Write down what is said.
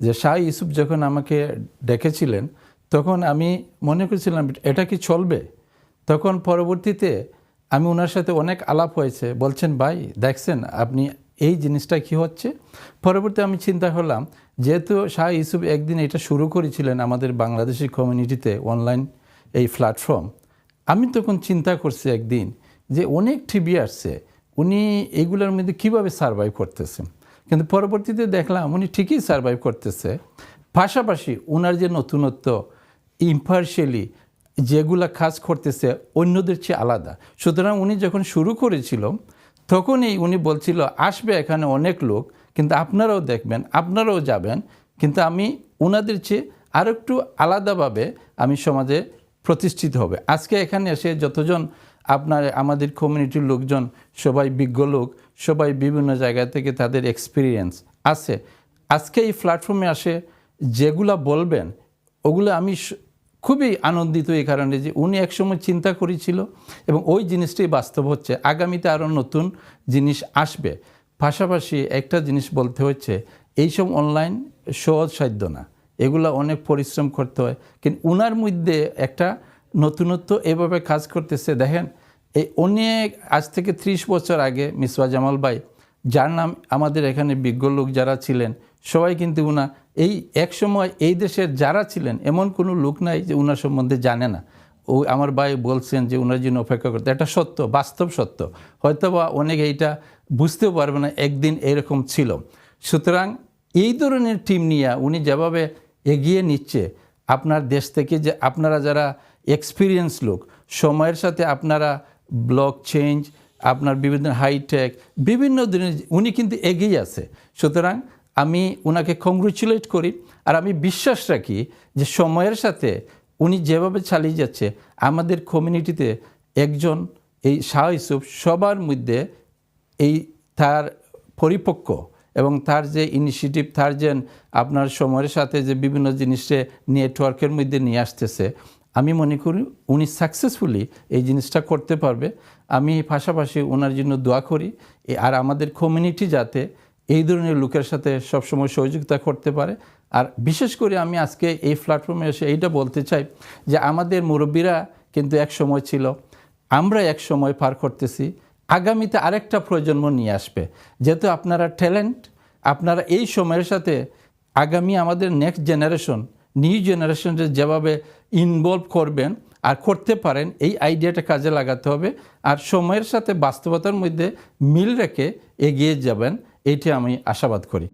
যে শাহ ইউসুফ যখন আমাকে ডেকেছিলেন, তখন আমি মনে করেছিলাম, এটা কি চলবে? তখন পরবর্তীতে আমি ওনার সাথে অনেক আলাপ হয়েছে। বলছেন, ভাই, দেখছেন, আপনি এই জিনিসটা কি হচ্ছে? পরবর্তী আমি চিন্তা করলাম, যেহেতু শাহ ইউসুফ একদিন এটা শুরু করেছিলেন আমাদের বাংলাদেশি কমিউনিটিতে অনলাইন এই প্ল্যাটফর্ম আমি তখন চিন্তা করছি একদিন যে অনেক টিভি আসছে, উনি এগুলোর মধ্যে কীভাবে সার্ভাইভ করতেছেন? কিন্তু পরবর্তীতে দেখলাম উনি ঠিকই সার্ভাইভ করতেছে। পাশাপাশি ওনার যে নতুনত্ব ইম্পার্শিয়ালি যেগুলা কাজ করতেছে অন্যদের চেয়ে আলাদা। সুতরাং উনি যখন শুরু করেছিল, তখনই উনি বলছিল, আসবে এখানে অনেক লোক, কিন্তু আপনারাও দেখবেন, আপনারাও যাবেন, কিন্তু আমি ওনাদের চেয়ে আরও একটু আলাদাভাবে আমি সমাজে প্রতিষ্ঠিত হবে। আজকে এখানে এসে যতজন আপনার, আমাদের কমিউনিটির লোকজন, সবাই বিজ্ঞ লোক, সবাই বিভিন্ন জায়গা থেকে তাদের এক্সপিরিয়েন্স আছে। আজকে এই প্ল্যাটফর্মে আসে, যেগুলা বলবেন, ওগুলো আমি খুবই আনন্দিত এই কারণে যে উনি একসময় চিন্তা করেছিল এবং ওই জিনিসটাই বাস্তব হচ্ছে। আগামীতে আরও নতুন জিনিস আসবে। পাশাপাশি একটা জিনিস বলতে হচ্ছে, এইসব অনলাইন সহজ সাধ্য না। এগুলো অনেক পরিশ্রম করতে হয়। কিন্তু উনার মধ্যে একটা নতুনত্ব এভাবে কাজ করতেছে। দেখেন, এই অনেক, আজ থেকে ত্রিশ বছর আগে মিসওয়া জামাল ভাই, যার নাম আমাদের এখানে বিজ্ঞ লোক যারা ছিলেন, সবাই কিন্তু উনা, এই এক সময় এই দেশের যারা ছিলেন, এমন কোনো লোক নাই যে উনার সম্বন্ধে জানে না। ও আমার ভাই বলছেন যে ওনার জন্য অপেক্ষা করতে। এটা সত্য, বাস্তব সত্য। হয়তো বা অনেকে এইটা বুঝতেও পারবে না, একদিন এরকম ছিল। সুতরাং এই ধরনের টিম নিয়ে উনি যেভাবে এগিয়ে নিচ্ছে আপনার দেশ থেকে যে আপনারা যারা এক্সপিরিয়েন্স লোক, সময়ের সাথে আপনারা ব্লক চেঞ্জ আপনার বিভিন্ন হাইটেক বিভিন্ন দিনের উনি কিন্তু এগিয়ে আছে। সুতরাং আমি ওনাকে কংগ্রেচুলেট করি আর আমি বিশ্বাস রাখি যে সময়ের সাথে উনি যেভাবে চালিয়ে যাচ্ছে, আমাদের কমিউনিটিতে একজন এই শাহ ইউসুফ সবার মধ্যে এই তার পরিপক্ক এবং তার যে ইনিশিয়েটিভ তার যে আপনার সময়ের সাথে যে বিভিন্ন জিনিসে নেটওয়ার্কের মধ্যে নিয়ে আসতেছে, আমি মনে করি উনি সাকসেসফুলি এই জিনিসটা করতে পারবে। আমি পাশাপাশি ওনার জন্য দোয়া করি আর আমাদের কমিউনিটি যাতে এই ধরনের লোকের সাথে সবসময় সহযোগিতা করতে পারে। আর বিশেষ করে আমি আজকে এই প্ল্যাটফর্মে এসে এইটা বলতে চাই যে আমাদের মুরব্বীরা কিন্তু এক সময় ছিল, আমরা এক সময় পার করতেছি। আগামীতে আরেকটা প্রজন্ম নিয়ে আসবে। যেহেতু আপনারা ট্যালেন্ট আপনারা এই সময়ের সাথে আগামী আমাদের নেক্সট জেনারেশন নিউ জেনারেশনকে যেভাবে ইনভলভ করবেন আর করতে পারেন, এই আইডিয়াটা কাজে লাগাতে হবে। আর সময়ের সাথে বাস্তবতার মধ্যে মিল রেখে এগিয়ে যাবেন, এটি আমি আশাবাদ করি।